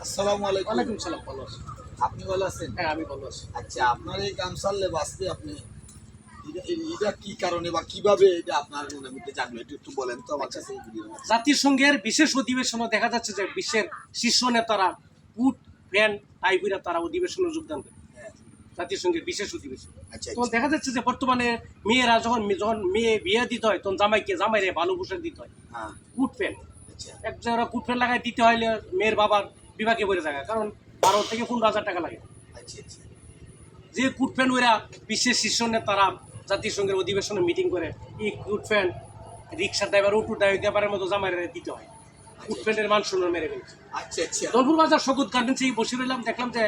আসসালামু আলাইকুম। ওয়ালাইকুম সালাম ভালো আছি। আপনি ভালো আছেন? হ্যাঁ আমি ভালো আছি। আচ্ছা আপনার এই গামছাল্লে বাঁচতে আপনি। এটা- কি কারণে বা কীভাবে এটা আপনার মনের মধ্যে জাগলো? একটু একটু বলেন তো আমার কাছে। জাতিসংঘের বিশেষ অধিবেশনে দেখা যাচ্ছে যে বিশ্বের শীর্ষ নেতারা কুট প্যান্ট টাই পরে তারা অধিবেশনে যোগদান করে। হ্যাঁ। জাতিসংঘের বিশেষ অধিবেশন। আচ্ছা তখন দেখা যাচ্ছে যে বর্তমানে মেয়েরা যখন যখন মেয়ে বিয়ে দিতে হয় তখন জামাইকে জামাইরে ভালো পোশাক দিতে হয়। হ্যাঁ। কুট প্যান্ট আচ্ছা। এক জায়গায় কুট প্যান্ট লাগাই দিতে হলে মেয়ের বাবার বিভাগে পড়ে থাকা কারণ বারো থেকে পনেরো হাজার টাকা লাগে। যে কুট প্যান্ট ওরা বিশ্বের শীর্ষ নেতারা জাতিসংঘের অধিবেশনে মিটিং করে এই কুট প্যান্ট রিক্সা ড্রাইভার অটো ড্রাইভারের মতো জামাইরে দিতে হয়। কুট প্যান্টের মান শূন্য মেরে ফেলছে। আচ্ছা আচ্ছা। দলপুর বাজার সগুদ গার্ডেন্সে বসে রইলাম দেখলাম যে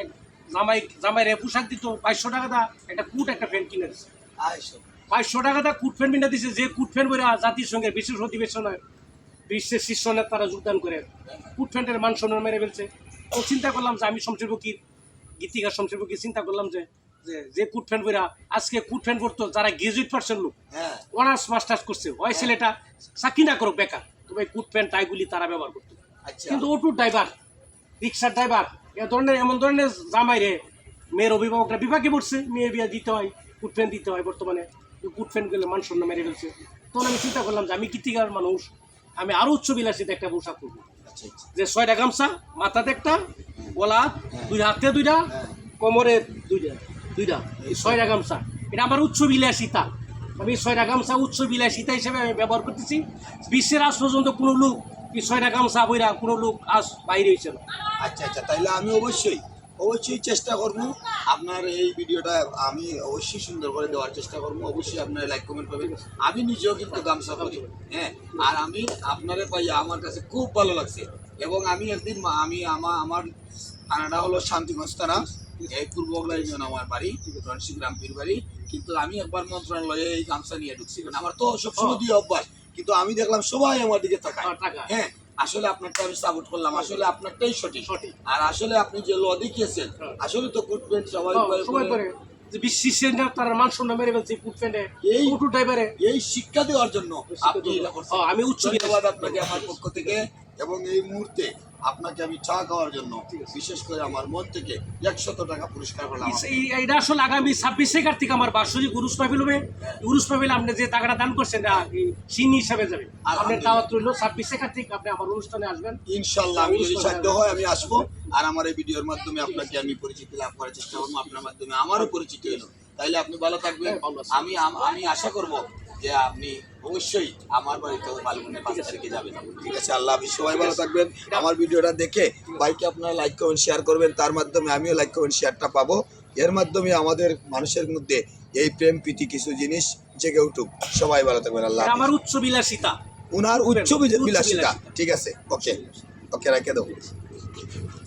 এক জামাই জামাইরে পোশাক দিত বাইশশো টাকা দা একটা কুট একটা প্যান্ট কিনে দিচ্ছে বাইশশো টাকা দা কুট প্যান্ট কিনে দিচ্ছে যে কুট প্যান্ট বলে জাতিসংঘের বিশেষ অধিবেশনে বিশ্বের শীর্ষ নেতারা যোগদান করে কুট মান শূন্য মেরে ফেলছে। তো চিন্তা করলাম যে আমি শমশের বকির গীতিকার শমশের বকির চিন্তা করলাম যে যে যে কুট প্যান্ট বইরা আজকে কুট প্যান্ট পরতো যারা গ্রাজুয়েট পার্সেন্ট লোক হ্যাঁ। অনার্স মাস্টার্স করছে ওই ছেলেটা চাকরি না করুক বেকার তবে কুট প্যান্ট টাইগুলি তারা ব্যবহার করতো। আচ্ছা। কিন্তু অটো ড্রাইভার রিক্সার ড্রাইভার এ ধরনের এমন ধরনের জামাই রে মেয়ের অভিভাবকরা বিভাগে পড়ছে মেয়ে বিয়ে দিতে হয় কুট প্যান্ট দিতে হয় বর্তমানে কুট প্যান্ট গেলে মান শূন্য মেরে ফেলছে। তখন আমি চিন্তা করলাম যে আমি কৃতিকার মানুষ আমি আরও উচ্চ বিলাসিত একটা পোশাক করব আচ্ছা আচ্ছা। যে ছয়টা গামছা মাথাতে একটা গলা দুই হাতে দুইটা হ্যাঁ। কোমরে দুইটা দুইটা এই ছয়টা গামছা। এটা আমার উচ্চ বিলাসিতা আমি ছয়টা গামছা উচ্চ বিলাসিতা হিসেবে আমি ব্যবহার করতেছি। বিশ্বের আজ পর্যন্ত কোনো লোক এই ছয়টা গামছা বইরা কোনো লোক আজ বাইরে হয়েছে না। আচ্ছা আচ্ছা তাইলে আমি অবশ্যই অবশ্যই চেষ্টা করব আপনার এই ভিডিওটা আমি অবশ্যই সুন্দর করে দেওয়ার চেষ্টা করব। অবশ্যই আপনারা লাইক কমেন্ট করবেন। আমি নিজেও কিন্তু গামছা করি হ্যাঁ? আর আমি আপনারে পাই আমার কাছে খুব ভালো লাগছে। এবং আমি একদিন আমি আমার আমার থানাটা হলো শান্তিগঞ্জ থানা এই পূর্ব ইউনিয়ন আমার বাড়ি রণসিং রামপির বাড়ি। কিন্তু আমি একবার মন্ত্রণালয়ে এই গামছা নিয়ে ঢুকছি কারণ আমার তো সবসময় দিয়ে অভ্যাস। কিন্তু আমি দেখলাম সবাই আমার দিকে তাকায়। টাকা হ্যাঁ? আসলে আপনারটা আমি সাপোর্ট করলাম। আসলে আপনারটাই সঠিক। সঠিক। আর আসলে আপনি যে ল দেখিয়েছেন হ্যাঁ। আসলে তো কুটবেন সবাই হ্যাঁ, এই- শিক্ষা দেওয়ার জন্য আপনি। হ্যাঁ, আমি উচ্চ ধন্যবাদ আপনাকে আমার পক্ষ থেকে। এবং এই মুহূর্তে আপনাকে আমি চা খাওয়ার জন্য বিশেষ করে আমার মন থেকে একশত টাকা পুরস্কার করলাম এই- আসলে আগামী ছাব্বিশে কার্তিক আমার বার্ষিক উরুস মাহফিল হবে। উরুস মাহফিল আপনি যে টাকাটা দান করছেন সিনি হিসাবে যাবে। আপনার দাওয়াত রইল ছাব্বিশে কার্তিক আপনি আমার অনুষ্ঠানে আসবেন। ইনশাল্লাহ আমি যদি সাধ্য হয় আমি আসব। আর আমার এই ভিডিওর মাধ্যমে আপনাকে আমি পরিচিতি লাভ করার চেষ্টা করব। আপনার মাধ্যমে আমারও পরিচিতি হলো। তাইলে আপনি ভালো থাকবেন। হ্যাঁ। আমি আমি আশা করব যে আপনি অবশ্যই আমার বাড়িতে ফাল্গুনের পাঁচ তারিখে যাবেন। ঠিক আছে আল্লাহ হাফিজ সবাই ভালো থাকবেন। আমার ভিডিওটা দেখে বাইকে আপনারা লাইক কমেন্ট শেয়ার করবেন। তার মাধ্যমে আমিও লাইক কমেন্ট শেয়ারটা পাবো। এর মাধ্যমে আমাদের মানুষের মধ্যে এই প্রেম প্রীতি কিছু জিনিস জেগে উঠুক। সবাই ভালো থাকবেন আল্লাহ আমার উচ্চ বিলাসিতা উনার উচ্চ বিলাসিতা। ঠিক আছে ওকে। ওকে রেখে দেবো